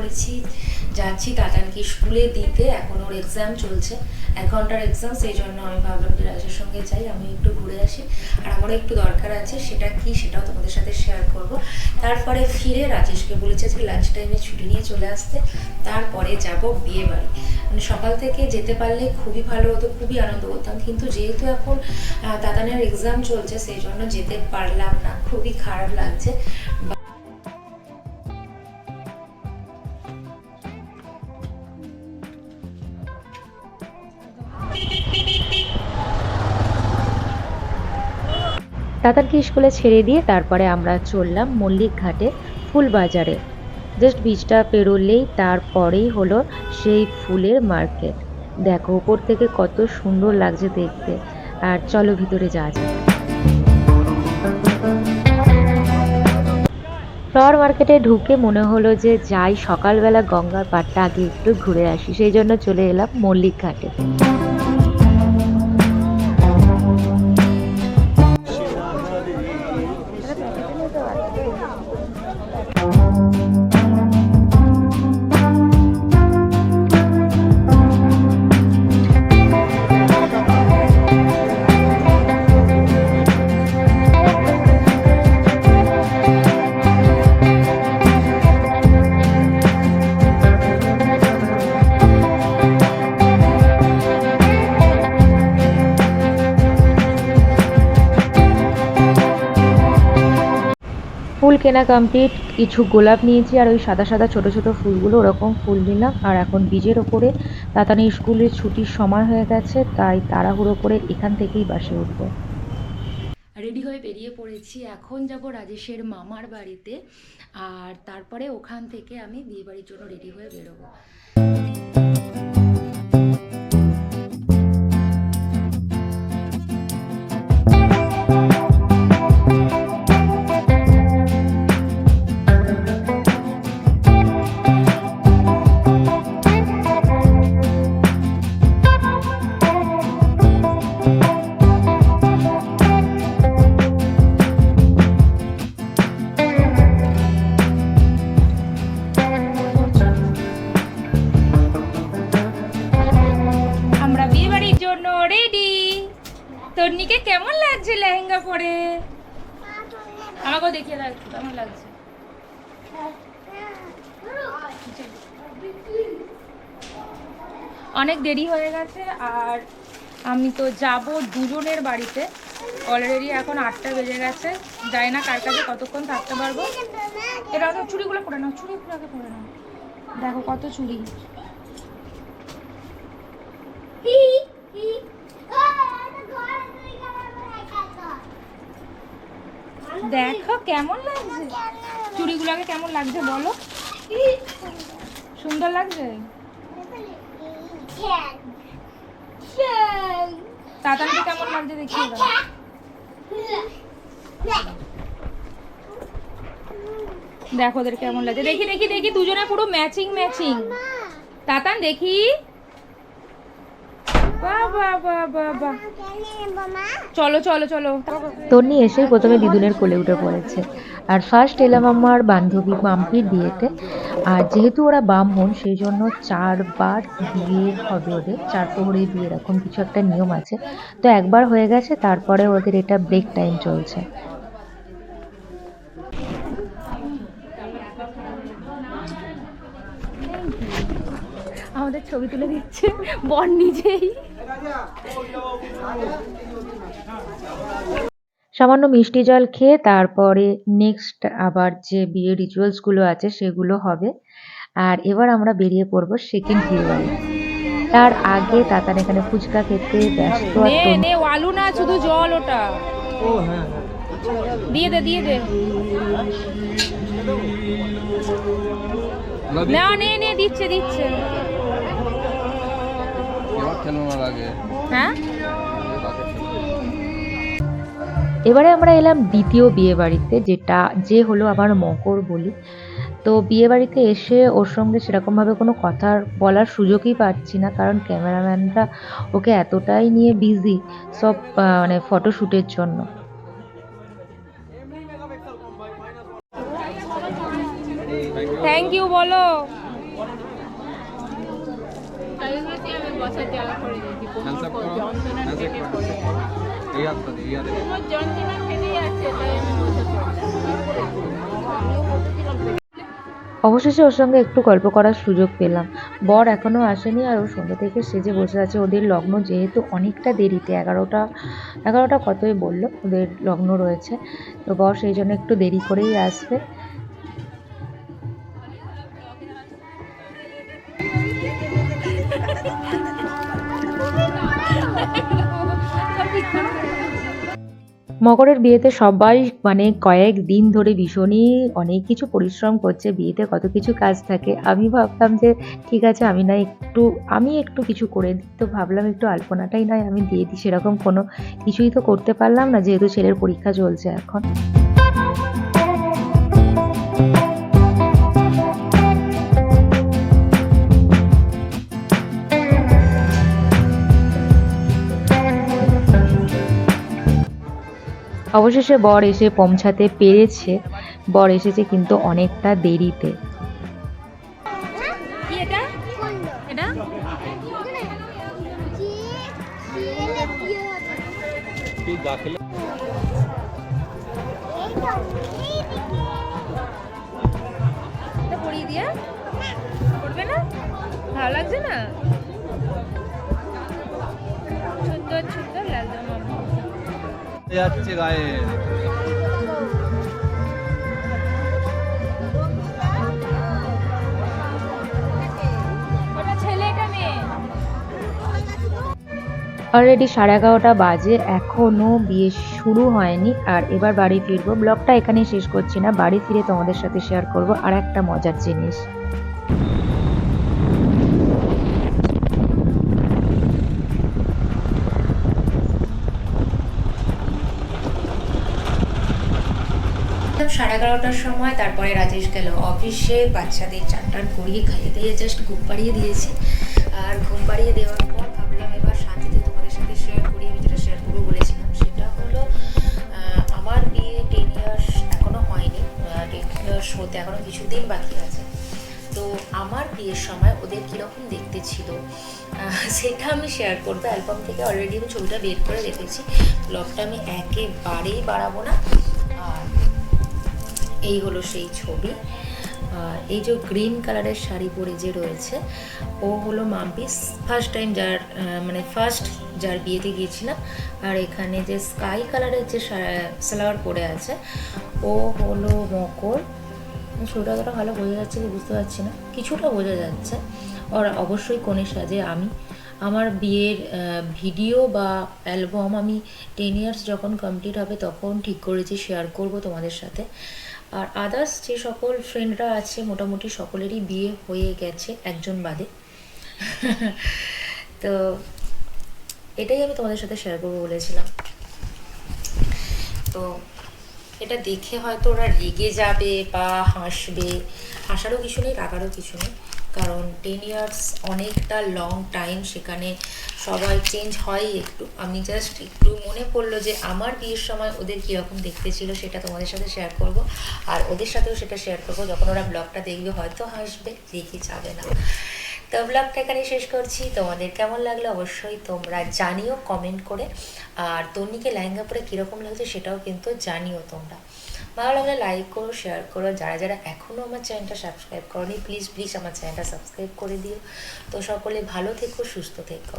পড়েছি যাচ্ছি তাতানকে স্কুলে দিতে, এখন ওর এক্সাম চলছে। এক ঘণ্টার এক্সাম সেই জন্য আমি ভাবলাম যে রাজের সঙ্গে যাই, আমি একটু ঘুরে আসি। আর আমারও একটু দরকার আছে, সেটা কি সেটাও তোমাদের সাথে শেয়ার করব। তারপরে ফিরে রাজেশকে বলেছে যে লাঞ্চ টাইমে ছুটি নিয়ে চলে আসতে। তারপরে যাব বিয়ে বাড়ি। মানে সকাল থেকে যেতে পারলে খুবই ভালো হতো, খুবই আনন্দ করতাম। কিন্তু যেহেতু এখন তাতানের এক্সাম চলছে, সেই জন্য যেতে পারলাম না। খুবই খারাপ লাগছে। তাতারকে স্কুলে ছেড়ে দিয়ে তারপরে আমরা চললাম মল্লিক ঘাটে ফুল বাজারে। জাস্ট বীজটা পেরোলেই তারপরেই হলো সেই ফুলের মার্কেট। দেখো ওপর থেকে কত সুন্দর লাগছে দেখতে। আর চলো ভিতরে যাওয়া যাক ফ্লাওয়ার মার্কেটে ঢুকে মনে হলো যে যাই, সকালবেলা গঙ্গার পাড়টা আগে একটু ঘুরে আসি। সেই জন্য চলে এলাম মল্লিক ঘাটে। কেনা কমপ্লিট কিছু গোলাপ নিয়েছি আর ওই সাদা সাদা ছোট ছোট ফুলগুলো, ওরকম ফুল নিলাম। আর এখন বীজের ওপরে তাতানি স্কুলের ছুটির সময় হয়ে গেছে, তাই তাড়াহুড়ো করে এখান থেকেই বাসে উঠবো। রেডি হয়ে বেরিয়ে পড়েছি। এখন যাব রাজেশের মামার বাড়িতে, আর তারপরে ওখান থেকে আমি বিয়ে বাড়ির জন্য রেডি হয়ে বেরোবো। আমাকেও দেখিয়ে দাও একটু, কেমন লাগছে? অনেক দেরি হয়ে গেছে, আর আমি তো যাব দুজনের বাড়িতে। অলরেডি এখন আটটা বেজে গেছে, যাই না কার কাছে কতক্ষণ থাকতে পারব। এটা তো চুড়িগুলো পরে নাও, চুড়িগুলো আগে পরে নাও। দেখো কত চুড়ি। দেখো কেমন লাগছে? চুড়িগুলোকে কেমন লাগছে বলো? সুন্দর লাগছে? তাতানকে কেমন লাগছে দাও। দেখো ওদের কেমন লাগছে। দেখি দেখি দেখি, দুজনে পুরো ম্যাচিং ম্যাচিং তাতান, দেখি। চলো চলো চলো। তন্নি এসেই প্রথমে দিদুনের কোলে উঠে পড়েছে। আর ফার্স্ট এলাম আমার বান্ধবী মাম্পির বিয়েতে। আর যেহেতু ওরা ব্রাহ্মণ সেই জন্য চারবার বিয়ে হবে ওদের। চার প্রহরে বিয়ে এরকম কিছু একটা নিয়ম আছে। তো একবার হয়ে গেছে তারপরে ওদের এটা ব্রেক টাইম চলছে। আমাদের ছবি তুলে দিচ্ছে বর নিজেই। সামান্য মিষ্টি জল খেয়ে তারপরে নেক্সট আবার যে বিয়ে রিচুয়ালসগুলো আছে সেগুলো হবে। আর এবার আমরা বেরিয়ে পড়ব সেকেন্ড বিয়ে বাড়ি তার আগে তাতার এখানে ফুচকা খেতে ব্যস্ত আলু না শুধু জল ওটা। দিয়ে দে দিয়ে দে। না নে নে দিচ্ছে দিচ্ছে। হ্যাঁ? এবারে আমরা এলাম দ্বিতীয় বিয়ে বাড়িতে যেটা যে হলো আমার মকর বলি। তো বিয়ে বাড়িতে এসে ওর সঙ্গে সেরকমভাবে কোনো কথা বলার সুযোগই পাচ্ছি না কারণ ক্যামেরাম্যানরা ওকে এতটাই নিয়ে বিজি সব মানে ফটোশ্যুটের জন্য। থ্যাংক ইউ বলো হ্যান্ডস আপ করো হ্যান্ডশেক করো এই হাতটা দিয়ে এই হাতে অবশেষে ওর সঙ্গে একটু গল্প করার সুযোগ পেলাম। বর এখনও আসেনি আর ও সন্ধ্যা থেকে সেজে বসে আছে। ওদের লগ্ন যেহেতু অনেকটা দেরিতে এগারোটা এগারোটা কতই বলল? ওদের লগ্ন রয়েছে। তো বর সেই জন্য একটু দেরি করেই আসবে। মকরের বিয়েতে সবাই মানে কয়েক দিন ধরে ভীষণই অনেক কিছু পরিশ্রম করছে, বিয়েতে কত কিছু কাজ থাকে। আমি ভাবলাম যে, ঠিক আছে, আমি না একটু, আমি একটু কিছু করে দিই। তো ভাবলাম একটু আলপনাটাই নয়, আমি দিয়ে দিই। সেরকম কোনো কিছুই তো করতে পারলাম না, যেহেতু ছেলের পরীক্ষা চলছে এখন। অবশেষে বর এসে পৌঁছাতে পেরেছে। বর এসেছে কিন্তু অনেকটা দেরিতে। ভালো লাগছে না? সুন্দর সুন্দর লাগছে মাম্মা যাচ্ছে গায়ে। অলরেডি সাড়ে এগারোটা বাজে এখনও বিয়ে শুরু হয়নি। আর এবার বাড়ি ফিরবো। ব্লগটা এখানেই শেষ করছি না। বাড়ি ফিরে তোমাদের সাথে শেয়ার করব। আর একটা মজার জিনিস। সাড়ে এগারোটার সময় তারপরে রাজেশ গেল অফিসে বাচ্চাদের চান করিয়ে খাইয়ে দিয়ে জাস্ট ঘুম পাড়িয়ে দিয়েছি। আর ঘুম পাড়িয়ে দেওয়ার পর ভাবলাম এবার শান্তিতে তোমাদের সাথে শেয়ার করি আমি যেটা শেয়ার করব বলেছিলাম। সেটা হলো আমার বিয়ে টেন ইয়ার্স এখনও হয়নি টেন ইয়ার্স হতে এখনও কিছুদিন বাকি আছে। তো আমার বিয়ের সময় ওদের কীরকম দেখতে ছিল সেটা আমি শেয়ার করব। অ্যালবাম থেকে অলরেডি আমি ছবিটা বের করে রেখেছি। ব্লগটা আমি একেবারেই বাড়াবো না। এই হলো সেই ছবি। এই যে গ্রিন কালারের শাড়ি পরে যে রয়েছে, ও হলো মাম্পিস ফার্স্ট টাইম যার মানে ফার্স্ট যার বিয়েতে গিয়েছিলাম, আর এখানে যে স্কাই কালারের যে সালোয়ার পরে আছে, ও হলো মকর। ছবিটা অতটা ভালো বোঝা যাচ্ছে কি বুঝতে পারছি না। কিছুটা বোঝা যাচ্ছে। আর অবশ্যই কোণে সাজে আমি। আমার বিয়ের ভিডিও বা অ্যালবাম আমি টেন ইয়ার্স যখন কমপ্লিট হবে তখন ঠিক করেছি শেয়ার করব তোমাদের সাথে। আর আদার্স যে সকল ফ্রেন্ডরা আছে, মোটামুটি সকলেরই বিয়ে হয়ে গেছে একজন বাদে। তো এটাই আমি তোমাদের সাথে শেয়ার করব বলেছিলাম। তো এটা দেখে হয়তো ওরা রেগে যাবে বা হাসবে। হাসারও কিছু নেই, রাগারও কিছু নেই। কারণ টেন ইয়ার্স অনেকটা লং টাইম সেখানে সবাই চেঞ্জ হয় একটু। আমি জাস্ট একটু মনে পড়ল যে আমার বিয়ের সময় ওদের কীরকম দেখতে ছিল সেটা তোমাদের সাথে শেয়ার করব। আর ওদের সাথেও সেটা শেয়ার করব। যখন ওরা ব্লগটা দেখবে, হয়তো হাসবে, দেখে যাবে না। তো ব্লগটা এখানে শেষ করছি। তোমাদের কেমন লাগল অবশ্যই তোমরা জানিও কমেন্ট করে। আর তন্নিকে লেহেঙ্গা পরে কীরকম লাগছে সেটাও কিন্তু জানিও তোমরা। ভালো লাগলে লাইক করো শেয়ার করো। যারা যারা এখনও আমার চ্যানেলটা সাবস্ক্রাইব করনি প্লিজ প্লিজ আমার চ্যানেলটা সাবস্ক্রাইব করে দিও। তো সকলে ভালো থেকো, সুস্থ থেকো।